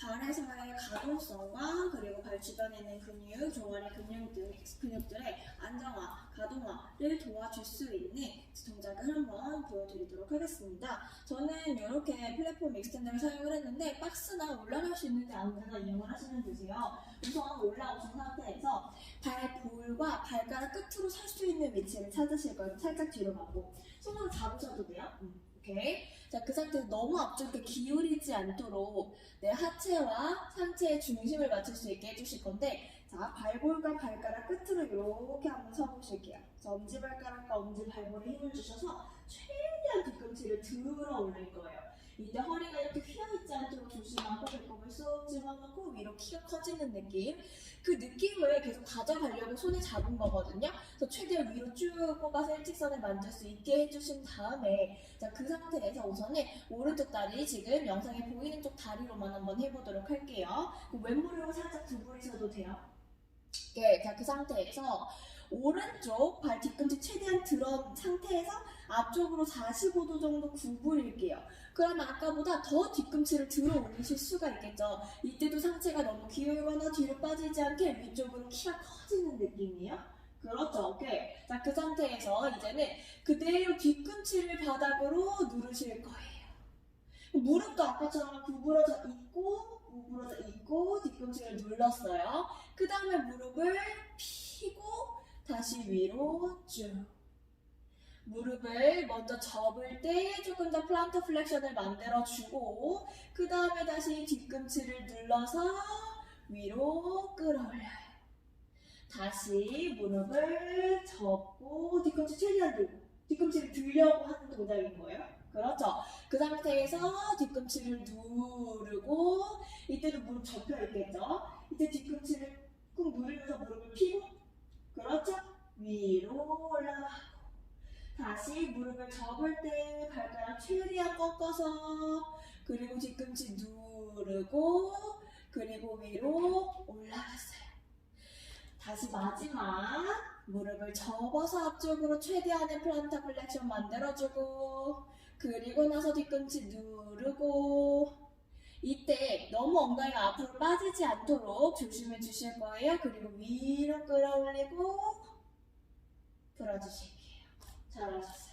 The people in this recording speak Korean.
발에서의 가동성과 그리고 발 주변에 있는 근육, 종아리 근육들, 근육들의 안정화, 가동화를 도와줄 수 있는 동작을 한번 보여드리도록 하겠습니다. 저는 이렇게 플랫폼 익스텐더를 사용을 했는데 박스나 올라갈 수 있는데 아무데나 이용을 하시면 되세요. 우선 올라오신 상태에서 발 볼과 발가락 끝으로 살 수 있는 위치를 찾으실 거예요. 살짝 뒤로 가고 손으로 잡으셔도 돼요. 음, 오케이. 자, 그 상태에서 너무 앞쪽에 기울이지 않도록 내 하체와 상체의 중심을 맞출 수 있게 해주실 건데 자, 발볼과 발가락 끝으로 이렇게 한번 서보실게요. 자, 엄지발가락과 엄지발볼에 힘을 주셔서 최대한 뒤꿈치를 들어 올릴 거예요. 이때 허리가 이렇게 휘어있지 않도록 조심하고 배꼽을 쏙 집어넣고 위로 키가 커지는 느낌. 그 느낌을 계속 가져가려고 손에 잡은 거거든요. 그래서 최대한 위로 쭉 뽑아서 일직선을 만들 수 있게 해주신 다음에 자, 그 상태에서 우선은 오른쪽 다리 지금 영상에 보이는 쪽 다리로만 한번 해보도록 할게요. 그 왼무릎을 살짝 구부리셔도 돼요. 예, 자, 그 상태에서 오른쪽 발 뒤꿈치 최대한 들어 상태에서 앞쪽으로 45도 정도 구부릴게요. 그러면 아까보다 더 뒤꿈치를 들어 올리실 수가 있겠죠. 이때도 상체가 너무 기울거나 뒤로 빠지지 않게 위쪽으로 키가 커지는 느낌이에요. 그렇죠. 오케이. 자, 그 상태에서 이제는 그대로 뒤꿈치를 바닥으로 누르실 거예요. 무릎도 아까처럼 구부러져 있고, 구부러져 있고, 뒤꿈치를 눌렀어요. 그 다음에 무릎을 펴고, 다시 위로 쭉. 무릎을 먼저 접을 때 조금 더 플란트 플렉션을 만들어주고, 그 다음에 다시 뒤꿈치를 눌러서 위로 끌어올려요. 다시 무릎을 접고, 뒤꿈치 최대한 들고, 뒤꿈치를 들려고 하는 동작인 거예요. 그렇죠. 그 상태에서 뒤꿈치를 누르고, 이때도 무릎 접혀 있겠죠. 이때 뒤꿈치를 꾹 누르면서 무릎을 펴고, 그렇죠. 위로 올라가고. 다시 무릎을 접을 때 발가락 최대한 꺾어서 그리고 뒤꿈치 누르고 그리고 위로 올라갔어요. 다시 마지막 무릎을 접어서 앞쪽으로 최대한의 플란타 플렉션 만들어주고 그리고 나서 뒤꿈치 누르고 이때 너무 엉덩이가 앞으로 빠지지 않도록 조심해 주실 거예요. 그리고 위로 끌어올리고 풀어주실게요. 잘하셨어요.